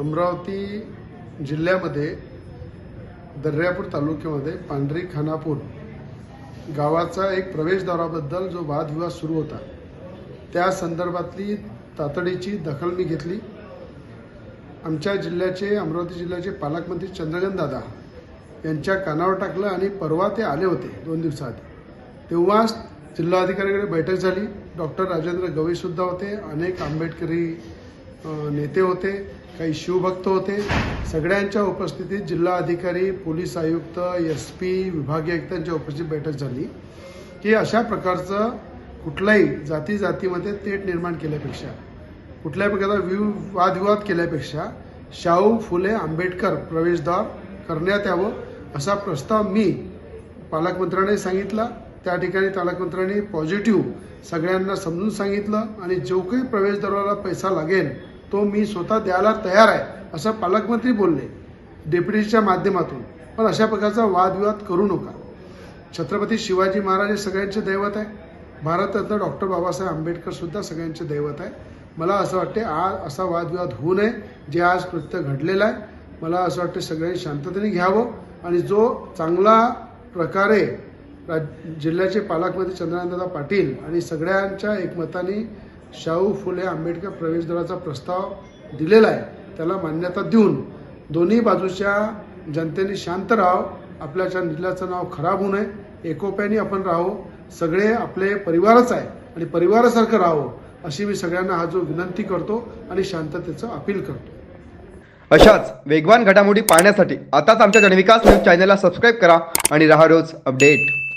अमरावती जिल्ह्यामध्ये दर्यापूर तालुक्यामध्ये पांढरी खानापूर गावाचा एक प्रवेशद्वाराबद्दल जो वादविवाद सुरू होता त्या संदर्भातली तातडीची दखल मी घेतली. आमच्या जिल्ह्याचे अमरावती जिल्ह्याचे पालकमंत्री चंद्रकांत दादा यांच्या कानावर टाकलं आणि परवा ते आले होते दोन दिवसाआधी. तेव्हाच जिल्हाधिकाऱ्याकडे बैठक झाली. डॉक्टर राजेंद्र गवईसुद्धा होते अनेक आंबेडकरी नेते होते काही शिवभक्त होते. सगळ्यांच्या उपस्थितीत जिल्हा अधिकारी पोलीस आयुक्त एस पी विभागीय आयुक्तांच्या उपस्थित बैठक झाली. की अशा प्रकारचं कुठल्याही जाती जातीमध्ये तेट निर्माण केल्यापेक्षा कुठल्याही प्रकारचा विव वादविवाद केल्यापेक्षा शाहू फुले आंबेडकर प्रवेशद्वार करण्यात यावं असा प्रस्ताव मी पालकमंत्र्यांनी सांगितला. त्या ठिकाणी पालकमंत्र्यांनी पॉझिटिव्ह सगळ्यांना समजून सांगितलं. आणि जो काही प्रवेशद्वाराला पैसा लागेल तो मी स्वतः द्यायला तयार आहे असं पालकमंत्री बोलले डेप्युटीच्या माध्यमातून. पण अशा प्रकारचा वादविवाद करू नका. छत्रपती शिवाजी महाराज हे सगळ्यांचे दैवत आहे. भारतरत्न डॉक्टर बाबासाहेब आंबेडकर सुद्धा सगळ्यांचे दैवत आहे. मला असं वाटते आज असा वादविवाद होऊ नये जे आज कृत्य घडलेलं आहे. मला असं वाटते सगळ्यांनी शांततेने घ्यावं आणि जो चांगला प्रकारे राज जिल्ह्याचे पालकमंत्री चंद्रकांतदा पाटील आणि सगळ्यांच्या एकमताने शाहू फुले आंबेडकर प्रवेशद्वाराचा प्रस्ताव दिलेला आहे. त्याला मान्यता देऊन दोन्ही बाजूच्या जनतेने शांत राहावं. आपल्याच्या जिल्ह्याचं नाव खराब होऊ नये. एकोप्याने आपण राहो सगळे आपले परिवारच आहे आणि परिवारासारखं राहावं अशी मी सगळ्यांना हा जो विनंती करतो आणि शांततेचं अपील करतो. अशाच वेगवान घडामोडी पाहण्यासाठी आताच आमच्या जनविकास न्यूज चॅनलला सबस्क्राईब करा आणि राहा रोज अपडेट.